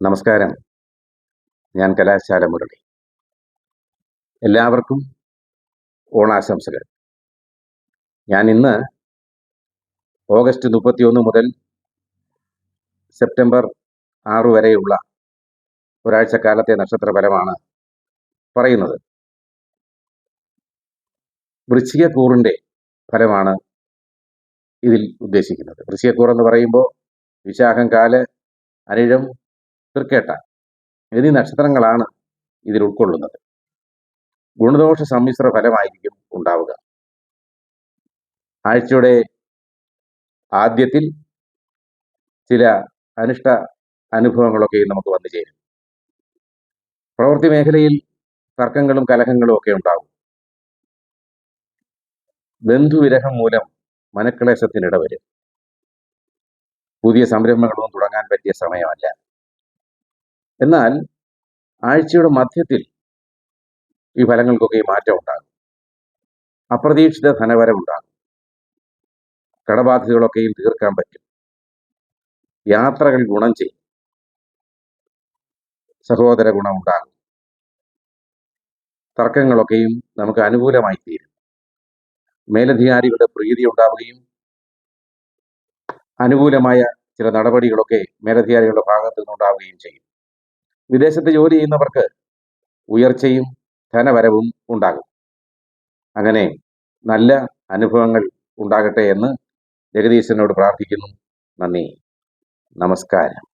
നമസ്കാരം. ഞാൻ കലാശാല മുരളി. എല്ലാവർക്കും ഓണാശംസകൾ. ഞാൻ ഇന്ന് ഓഗസ്റ്റ് മുപ്പത്തിയൊന്ന് മുതൽ സെപ്റ്റംബർ ആറ് വരെയുള്ള ഒരാഴ്ചക്കാലത്തെ നക്ഷത്രഫലമാണ് പറയുന്നത്. വൃശ്ചികക്കൂറിന്റെ ഫലമാണ് ഇതിൽ ഉദ്ദേശിക്കുന്നത്. വൃശ്ചികക്കൂർ എന്ന് പറയുമ്പോൾ വിശാഖം കാൽ അനിഴം തൃക്കേട്ട എന്നീ നക്ഷത്രങ്ങളാണ് ഇതിൽ ഉൾക്കൊള്ളുന്നത്. ഗുണദോഷ സമ്മിശ്ര ഫലമായിരിക്കും ഉണ്ടാവുക. ആഴ്ചയുടെ ആദ്യത്തിൽ ചില അനിഷ്ട അനുഭവങ്ങളൊക്കെ നമുക്ക് വന്നു ചേരും. പ്രവൃത്തി മേഖലയിൽ തർക്കങ്ങളും കലഹങ്ങളും ഒക്കെ ഉണ്ടാകും. ബന്ധുവിരഹം മൂലം മനക്ലേശത്തിനിട വരും പുതിയ സംരംഭങ്ങളൊന്നും തുടങ്ങാൻ പറ്റിയ സമയമല്ല. എന്നാൽ ആഴ്ചയുടെ മധ്യത്തിൽ ഈ ഫലങ്ങൾക്കൊക്കെ മാറ്റം ഉണ്ടാകും. അപ്രതീക്ഷിത ധനവരമുണ്ടാകും കടബാധ്യതകളൊക്കെയും തീർക്കാൻ പറ്റും. യാത്രകൾ ഗുണം ചെയ്യും. സഹോദര ഗുണം ഉണ്ടാകും. തർക്കങ്ങളൊക്കെയും നമുക്ക് അനുകൂലമായി തീരും. മേലധികാരികളുടെ പ്രീതി ഉണ്ടാവുകയും അനുകൂലമായ ചില നടപടികളൊക്കെ മേലധികാരികളുടെ ഭാഗത്തു നിന്നുണ്ടാവുകയും ചെയ്യും. വിദേശത്ത് ജോലി ചെയ്യുന്നവർക്ക് ഉയർച്ചയും ധനവരവും ഉണ്ടാകും. അങ്ങനെ നല്ല അനുഭവങ്ങൾ ഉണ്ടാകട്ടെ എന്ന് ജഗദീശനോട് പ്രാർത്ഥിക്കുന്നു. നന്ദി. നമസ്കാരം.